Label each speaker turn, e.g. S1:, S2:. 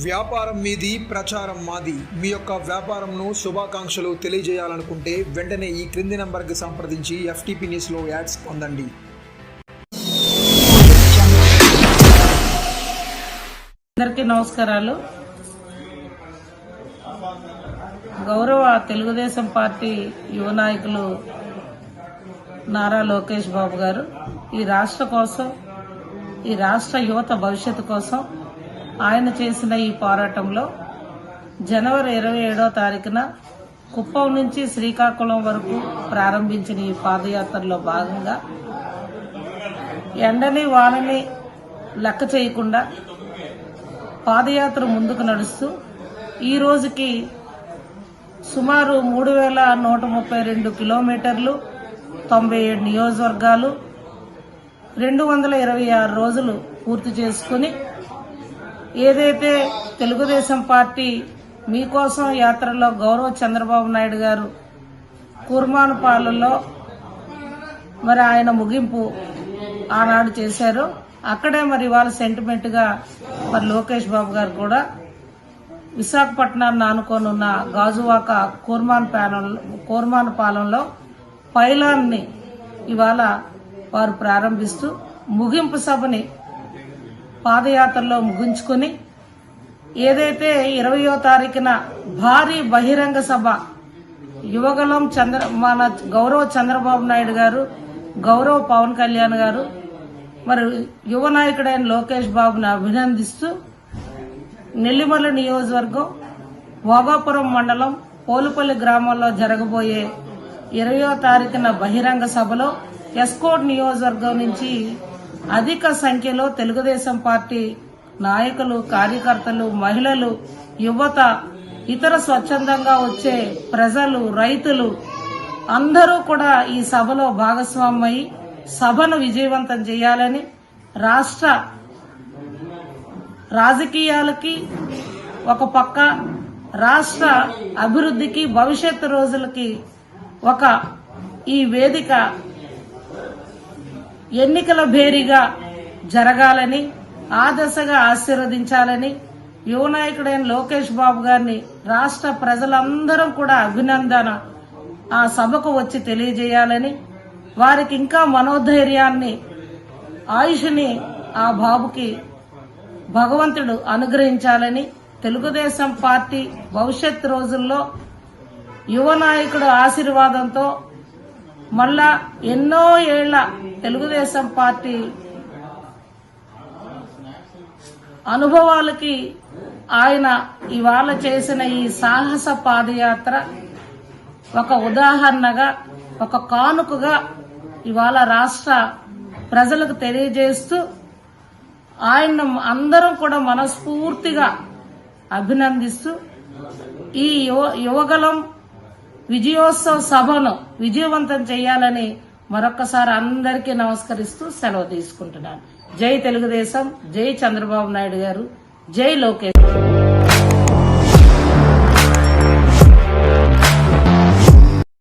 S1: వ్యాపారం మీది ప్రచారం మాది. మీ యొక్క వ్యాపారంను శుభాకాంక్షలు తెలియజేయాలనుకుంటే వెంటనే ఈ క్రింది నంబర్కి సంప్రదించి ఎఫ్టీపీ న్యూస్లో యాడ్స్ పొందండి.
S2: అందరికీ నమస్కారాలు. గౌరవ తెలుగుదేశం పార్టీ యువ నాయకులు నారా లోకేష్ బాబు గారు ఈ రాష్ట్ర కోసం ఈ రాష్ట్ర యువత భవిష్యత్తు కోసం ఆయన చేసిన ఈ పోరాటంలో జనవరి ఇరవై ఏడో తారీఖున కుప్పం నుంచి శ్రీకాకుళం వరకు ప్రారంభించిన ఈ పాదయాత్రలో భాగంగా ఎండని వానని లెక్క చేయకుండా పాదయాత్ర ముందుకు నడుస్తూ ఈ రోజుకి సుమారు మూడు వేల నూట ముప్పై రెండు కిలోమీటర్లు తొంభై ఏడు నియోజకవర్గాలు రెండు వందల ఇరవై ఆరు రోజులు పూర్తి చేసుకుని ఏదైతే తెలుగుదేశం పార్టీ మీకోసం యాత్రలో గౌరవ చంద్రబాబు నాయుడు గారు కూర్మానుపాలలో మరి ఆయన ముగింపు ఆనాడు చేశారు. అక్కడే మరి ఇవాళ సెంటిమెంట్గా మరి లోకేష్ బాబు గారు కూడా విశాఖపట్నాన్ని ఆనుకోనున్న గాజువాక కూర్మాన్ ప్యానల్ కూర్మాన్ పాలెంలో పైలాన్ని ఇవాళ వారు ప్రారంభిస్తూ ముగింపు సభని పాదయాత్రలో ముగించుకుని ఏదైతే ఇరవయో తారీఖున భారీ బహిరంగ సభ యువగలం చంద్ర మన గౌరవ చంద్రబాబు నాయుడు గారు గౌరవ పవన్ కళ్యాణ్ గారు మరి యువ నాయకుడైన లోకేష్ బాబుని అభినందిస్తూ నెల్లిమల్ల నియోజకవర్గం భోగాపురం మండలం పోలుపల్లి గ్రామంలో జరగబోయే ఇరవయో తారీఖున బహిరంగ సభలో ఎస్కోట్ నియోజకవర్గం నుంచి అధిక సంఖ్యలో తెలుగుదేశం పార్టీ నాయకులు కార్యకర్తలు మహిళలు యువత ఇతర స్వచ్ఛందంగా వచ్చే ప్రజలు రైతులు అందరూ కూడా ఈ సభలో భాగస్వామ్యై సభను విజయవంతం చేయాలని రాష్ట్ర రాజకీయాలకి ఒక పక్క రాష్ట్ర అభివృద్ధికి భవిష్యత్తు రోజులకి ఒక ఈ వేదిక ఎన్నికల భేరీగా జరగాలని ఆ దశగా ఆశీర్వదించాలని యువ నాయకుడైన లోకేష్ బాబు గారిని రాష్ట్ర ప్రజలందరం కూడా అభినందన ఆ సభకు వచ్చి తెలియజేయాలని వారికి ఇంకా మనోధైర్యాన్ని ఆయుష్ని ఆ బాబుకి భగవంతుడు అనుగ్రహించాలని తెలుగుదేశం పార్టీ భవిష్యత్ రోజుల్లో యువ నాయకుడు ఆశీర్వాదంతో మళ్ళా ఎన్నో ఏళ్ళ తెలుగుదేశం పార్టీ అనుభవాలకి ఆయన ఇవాళ చేసిన ఈ సాహస పాదయాత్ర ఒక ఉదాహరణగా ఒక కానుకగా ఇవాళ రాష్ట్ర ప్రజలకు తెలియజేస్తూ ఆయన అందరం కూడా మనస్ఫూర్తిగా అభినందిస్తూ ఈ యువ యువగలం విజయోత్సవ సభను విజయవంతం చేయాలని మరొకసారి అందరికీ నమస్కరిస్తూ సెలవు తీసుకుంటున్నాను. జై తెలుగుదేశం జై చంద్రబాబు నాయుడు గారు జై లోకేష్.